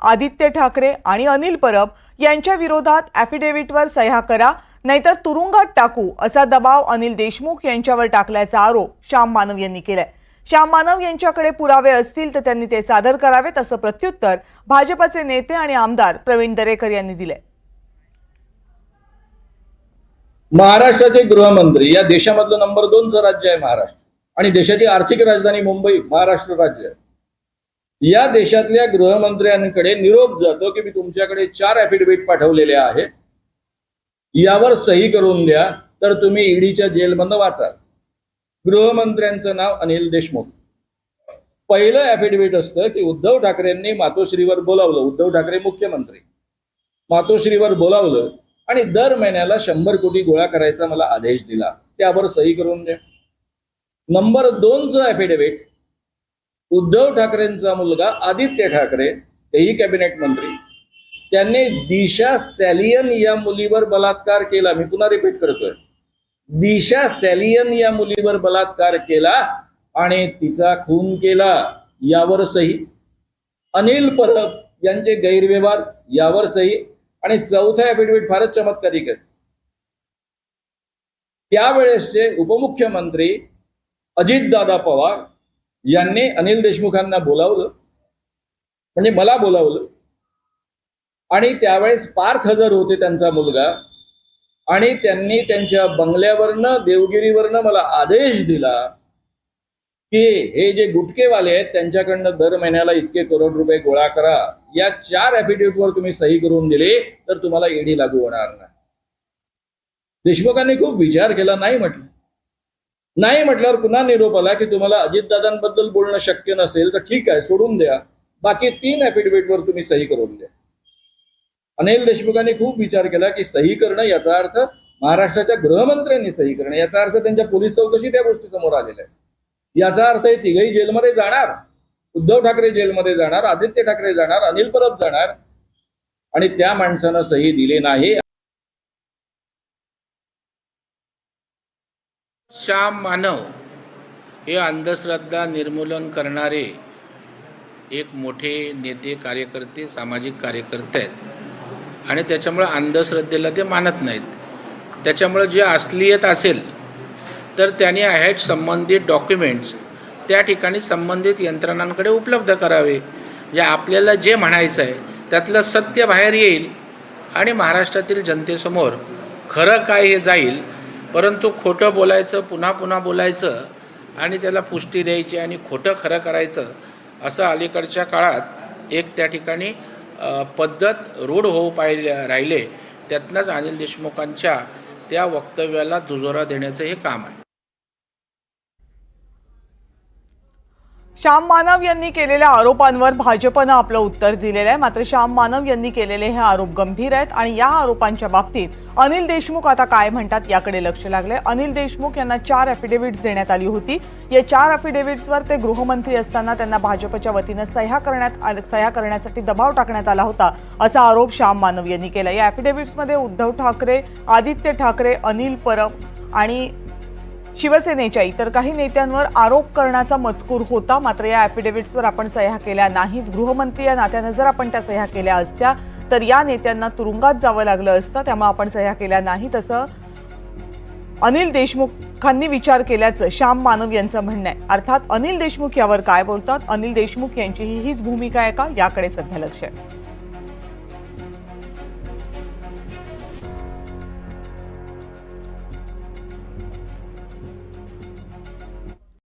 आदित्य ठाकरे आणि अनिल परब यांच्या विरोधात ॲफिडेव्हिटवर सह्या करा नाहीतर तुरुंगात टाकू असा दबाव अनिल देशमुख यांच्यावर टाकल्याचा आरोप श्याम मानव यांनी केलाय. श्याम मानव यांच्याकडे पुरावे असतील तर त्यांनी ते सादर करावेत असं प्रत्युत्तर भाजपचे नेते आणि आमदार प्रवीण दरेकर यांनी दिले महाराष्ट्राचे गृहमंत्री या देशामधलं नंबर दोनचं राज्य आहे महाराष्ट्र आणि देशाची आर्थिक राजधानी मुंबई महाराष्ट्र राज्य आहे. या देशातल्या गृहमंत्र्यांकडे निरोप जातो की मी तुमच्याकडे चार ॲफिडेव्हिट पाठवलेले आहेत. यावर सही करून द्या तर तुम्ही ईडीच्या जेलमधनं वाचाल. गृहमंत्र्यांचं नाव अनिल देशमुख. पहिलं ॲफिडेव्हिट असतं की उद्धव ठाकरेंनी मातोश्रीवर बोलावलं. उद्धव ठाकरे मुख्यमंत्री. मातोश्रीवर बोलावलं आणि दर महिन्याला शंभर कोटी गोळा करायचा मला आदेश दिला. त्यावर सही करून द्या. नंबर दोनचं ॲफिडेव्हिट उद्धव ठाकरेंचा मुलगा आदित्य ठाकरे तेही कॅबिनेट मंत्री. त्यांनी दिशा सॅलियन या मुलीवर बलात्कार केला. मी पुन्हा रिपीट करतोय. दिशा सॅलियन या मुलीवर बलात्कार केला आणि तिचा खून केला. यावर सही. अनिल परब यांचे गैरव्यवहार यावर सही. आणि चौथा ॲफिडेव्हिट फारच चमत्कारिक आहे. त्यावेळेसचे उपमुख्यमंत्री अजितदादा पवार यांनी अनिल देशमुखांना बोलावलं. म्हणजे मला बोलावलं. आणि त्यावेळेस पार्थ हजर होते त्यांचा मुलगा. आणि त्यांनी त्यांच्या बंगल्यावरनं देवगिरीवरनं मला आदेश दिला की हे जे गुटकेवाले आहेत त्यांच्याकडनं दर महिन्याला इतके करोड रुपये गोळा करा. या चार ॲफिडेव्हिटवर तुम्ही सही करून दिली तर तुम्हाला ईडी लागू होणार नाही. देशमुखांनी खूप विचार केला नाही म्हटलं. नाही म्हटल्यावर पुन्हा निरोप आला की तुम्हाला अजितदादांबद्दल बोलणं शक्य नसेल तर ठीक आहे सोडून द्या. बाकी तीन ॲफिडेव्हिटवर तुम्ही सही करून द्या. अनिल देशमुखांनी खूप विचार केला की सही करणं याचा अर्थ महाराष्ट्राच्या गृहमंत्र्यांनी सही करणं याचा अर्थ त्यांच्या पोलीस चौकशी त्या गोष्टी समोर आलेल्या आहेत. याचा अर्थ हे तिघही जेलमध्ये जाणार. उद्धव ठाकरे जेलमध्ये जाणार आदित्य ठाकरे जाणार अनिल परब जाणार आणि त्या माणसानं सही दिली नाही. श्याम मानव हे अंधश्रद्धा निर्मूलन करणारे एक मोठे नेते कार्यकर्ते सामाजिक कार्यकर्ते आहेत. आणि त्याच्यामुळं अंधश्रद्धेला ते मानत नाहीत. त्याच्यामुळं जे असलीयत असेल तर त्यांनी आहेत संबंधित डॉक्युमेंट्स त्या ठिकाणी संबंधित यंत्रणांकडे उपलब्ध करावे. जे आपल्याला जे म्हणायचं आहे त्यातलं सत्य बाहेर येईल आणि महाराष्ट्रातील जनतेसमोर खरं काय हे जाईल परंतु खोटं बोलायचं पुन्हा पुन्हा बोलायचं आणि त्याला पुष्टी द्यायची आणि खोटं खरं करायचं असं अलीकडच्या काळात एक त्या ठिकाणी पद्धत रूढ होऊ पाहिले राहिले. त्यातनंच अनिल देशमुखांच्या त्या वक्तव्याला दुजोरा देण्याचं हे काम आहे. श्याम मानव यांनी केलेल्या आरोपांवर भाजपनं आपलं उत्तर दिलेलं आहे. मात्र श्याम मानव यांनी केलेले हे आरोप गंभीर आहेत आणि या आरोपांच्या बाबतीत अनिल देशमुख आता काय म्हणतात याकडे लक्ष लागले अनिल देशमुख यांना चार ॲफिडेव्हिट्स देण्यात आली होती. या चार अफिडेव्हिट्सवर ते गृहमंत्री असताना त्यांना भाजपच्या वतीनं सह्या करण्यात सह्या करण्यासाठी दबाव टाकण्यात आला होता असा आरोप श्याम मानव यांनी केला. या अफिडेव्हिट्समध्ये उद्धव ठाकरे आदित्य ठाकरे अनिल परब आणि शिवसेनेच्या इतर काही नेत्यांवर आरोप करण्याचा मजकूर होता. मात्र या ॲफिडेव्हिट्सवर आपण सह्या केल्या नाहीत. गृहमंत्री या नात्यानं जर आपण त्या सह्या केल्या असत्या तर या नेत्यांना तुरुंगात जावं लागलं असतं. त्यामुळे आपण सह्या केल्या नाहीत असं अनिल देशमुखांनी विचार केल्याचं श्याम मानव यांचं म्हणणं आहे. अर्थात अनिल देशमुख यावर काय बोलतात? अनिल देशमुख यांची ही हीच भूमिका आहे का? याकडे सध्या लक्ष आहे.